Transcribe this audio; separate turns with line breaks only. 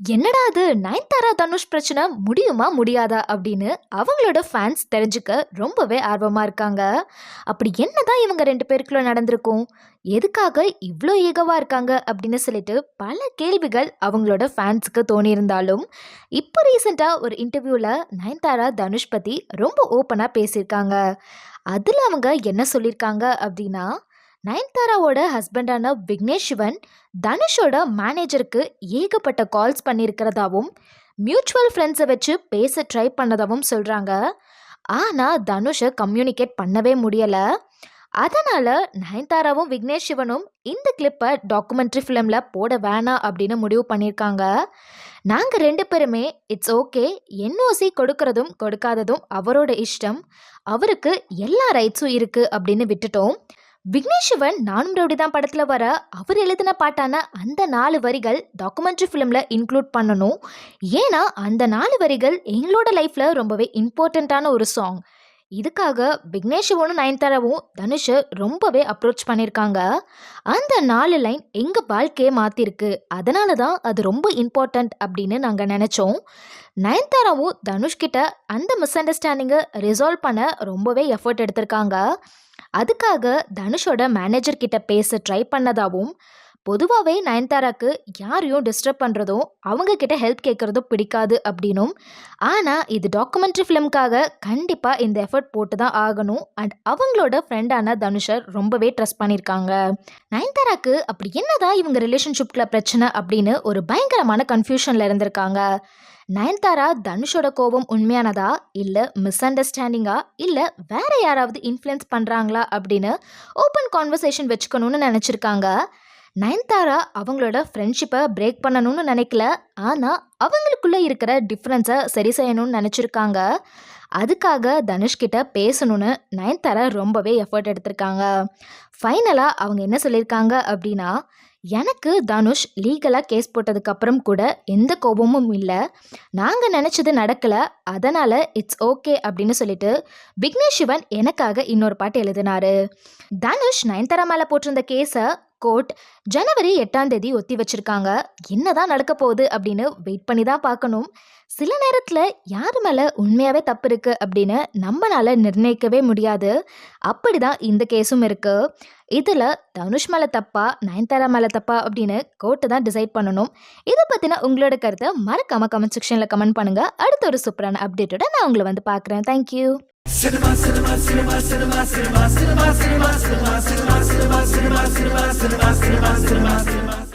என்னடா அது? நயன்தாரா தனுஷ் பிரச்சனை முடியுமா முடியாதா? அப்படின்னு அவங்களோட ஃபேன்ஸ் தெரிஞ்சுக்க ரொம்பவே ஆர்வமாக இருக்காங்க. அப்படி என்னதான் இவங்க ரெண்டு பேருக்குள்ள நடந்திருக்கும்? எதுக்காக இவ்வளோ ஏகவாக இருக்காங்க? அப்படின்னு சொல்லிட்டு பல கேள்விகள் அவங்களோட ஃபேன்ஸுக்கு தோணியிருந்தாலும் இப்போ ரீசெண்டாக ஒரு இன்டர்வியூவில் நயன்தாரா தனுஷ் பற்றி ரொம்ப ஓப்பனாக பேசியிருக்காங்க. அதில் அவங்க என்ன சொல்லியிருக்காங்க அப்படின்னா நயன்தாராவோட ஹஸ்பண்டான விக்னேஷ் சிவன் தனுஷோட மேனேஜருக்கு ஏகப்பட்ட கால்ஸ் பண்ணியிருக்கிறதாவும் மியூச்சுவல் ஃப்ரெண்ட்ஸை வச்சு பேச ட்ரை பண்ணதாகவும் சொல்கிறாங்க ஆனால் தனுஷை கம்யூனிகேட் பண்ணவே முடியலை. அதனால் நயன்தாராவும் விக்னேஷ் சிவனும் இந்த கிளிப்பை டாக்குமெண்ட்ரி ஃபிலிமில் போட வேணாம் அப்படின்னு முடிவு பண்ணியிருக்காங்க. நாங்கள் ரெண்டு பேருமே இட்ஸ் ஓகே என்ஓசி கொடுக்கறதும் கொடுக்காததும் அவரோட இஷ்டம். அவருக்கு எல்லா ரைட்ஸும் இருக்குது அப்படின்னு விட்டுட்டோம். விக்னேஷ் சிவன் நானும் ரவுடி தான் படத்தில் வர அவர் எழுதின பாட்டான அந்த நாலு வரிகள் டாக்குமெண்ட்ரி ஃபிலிமில் இன்க்ளூட் பண்ணணும். ஏன்னா அந்த நாலு வரிகள் எங்களோட லைஃப்பில் ரொம்பவே இம்பார்ட்டண்ட்டான ஒரு சாங் இதுக்காக விக்னேஷ் சிவனும் நயன்தாராவும் தனுஷை ரொம்பவே அப்ரோச் பண்ணியிருக்காங்க அந்த நாலு லைன் எங்கள் வாழ்க்கையை மாற்றிருக்கு அதனால தான் அது ரொம்ப இம்பார்ட்டண்ட் அப்படின்னு நாங்கள் நினச்சோம். நயன்தாராவும் தனுஷ்கிட்ட அந்த மிஸ் அண்டர்ஸ்டாண்டிங்கை ரிசால்வ் பண்ண ரொம்பவே எஃபர்ட் எடுத்திருக்காங்க. அதுக்காக தனுஷோட மேனேஜர் கிட்ட பேச ட்ரை பண்ணதாகவும் பொதுவாகவே நயன்தாராக்கு யாரையும் டிஸ்டர்ப் பண்ணுறதும் அவங்கக்கிட்ட ஹெல்ப் கேட்குறதும் பிடிக்காது அப்படின்னும். ஆனால் இது டாக்குமெண்ட்ரி ஃபிலிம்காக கண்டிப்பாக இந்த எஃபர்ட் போட்டு தான் ஆகணும். அண்ட் அவங்களோட ஃப்ரெண்டான தனுஷர் ரொம்பவே ட்ரஸ்ட் பண்ணியிருக்காங்க நயன்தாராக்கு அப்படி என்னதான் இவங்க ரிலேஷன்ஷிப்பில் பிரச்சனை அப்படின்னு ஒரு பயங்கரமான கன்ஃபியூஷனில் இருந்திருக்காங்க. நயன்தாரா தனுஷோட கோபம் உண்மையானதா? இல்லை மிஸ் அண்டர்ஸ்டாண்டிங்கா இல்லை வேற யாராவது இன்ஃப்ளூயன்ஸ் பண்ணுறாங்களா அப்படின்னு ஓப்பன் கான்வர்சேஷன் வச்சுக்கணும்னு நினச்சிருக்காங்க. நயன்தாரா அவங்களோட ஃப்ரெண்ட்ஷிப்பை பிரேக் பண்ணணும்னு நினைக்கல. ஆனால் அவங்களுக்குள்ளே இருக்கிற டிஃப்ரென்ஸை சரி செய்யணும்னு நினச்சிருக்காங்க. அதுக்காக தனுஷ்கிட்ட பேசணும்னு நயன்தாரா ரொம்பவே எஃபர்ட் எடுத்திருக்காங்க. ஃபைனலாக அவங்க என்ன சொல்லியிருக்காங்க அப்படின்னா எனக்கு தனுஷ் லீகலாக கேஸ் போட்டதுக்கப்புறம் கூட எந்த கோபமும் இல்லை. நாங்கள் நினச்சது நடக்கலை. அதனால் இட்ஸ் ஓகே அப்படின்னு சொல்லிட்டு விக்னேஷ் சிவன் எனக்காக இன்னொரு பாட்டு எழுதினாரு. தனுஷ் நயன்தாரா மேலே போட்டிருந்த கேஸை கோர்ட் ஜனவரி எட்டாம் தேதி ஒத்தி வச்சிருக்காங்க. என்னதான் நடக்க போகுது அப்படின்னு வெயிட் பண்ணி தான் பார்க்கணும். சில நேரத்தில் யார் மேலே உண்மையாகவே தப்பு இருக்கு அப்படின்னு நம்மளால நிர்ணயிக்கவே முடியாது. அப்படி தான் இந்த கேஸும் இருக்கு. இதில் தனுஷ் மேலே தப்பா நயன்தாரா மேலே தப்பா அப்படின்னு கோர்ட்டு தான் டிசைட் பண்ணணும். இதை பற்றின உங்களோட கருத்தை மறக்காம கமெண்ட் செக்ஷனில் கமெண்ட் பண்ணுங்கள் அடுத்த ஒரு சூப்பரான அப்டேட்டோட நான் உங்களை வந்து பார்க்குறேன். Thank you
Sinema, sinema, sinema, sinema, sinema, sinema, sinema, sinema, sinema, sinema, sinema, sinema, sinema, sinema, sinema, sinema, sinema,